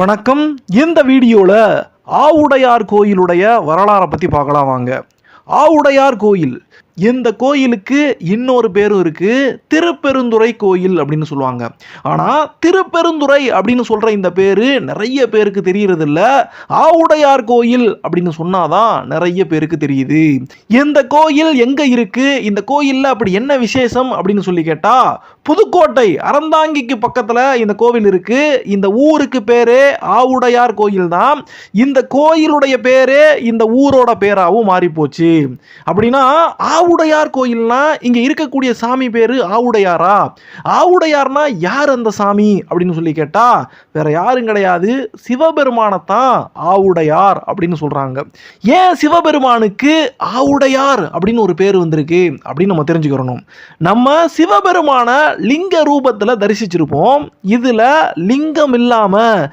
வணக்கம். இந்த வீடியோவில் ஆவுடையார் கோயிலுடைய வரலாறை பற்றி பார்க்கலாம் வாங்க. ஆவுடையார் கோயில் இந்த கோயிலுக்கு இன்னொரு பேரும் இருக்கு திருப்பெருந்துறை கோயில் அப்படின்னு சொல்லுவாங்க. ஆனால் திருப்பெருந்துறை அப்படின்னு சொல்கிற இந்த பேர் நிறைய பேருக்கு தெரியறது இல்ல ஆவுடையார் கோயில் அப்படின்னு சொன்னாதான் நிறைய பேருக்கு தெரியுது. இந்த கோயில் எங்கே இருக்கு? இந்த கோயிலில் அப்படி என்ன விசேஷம் அப்படின்னு சொல்லி கேட்டால் புதுக்கோட்டை அறந்தாங்கிக்கு பக்கத்தில் இந்த கோவில் இருக்கு. இந்த ஊருக்கு பேரே ஆவுடையார் கோயில் தான் இந்த கோயிலுடைய பேரே இந்த ஊரோட பேராகவும் மாறி போச்சு அப்படின்னா ஆவுடையார் கோயில்னா இங்கே இருக்கக்கூடிய சாமி பேர் ஆவுடையாரா? ஆவுடையார்னா யார் அந்த சாமி? அப்படின்னு சொல்லி கேட்டால் வேற யாரும் கிடையாது. சிவபெருமானத்தான் ஆவுடையார் அப்படின்னு சொல்கிறாங்க ஏன் சிவபெருமானுக்கு ஆவுடையார் அப்படின்னு ஒரு பேர் வந்திருக்கு? அப்படின்னு நம்ம தெரிஞ்சுக்கிறணும். நம்ம சிவபெருமான லிங்க ரூபத்தில் தரிசிச்சிருப்போம். இதில் லிங்கம் இல்லாமல்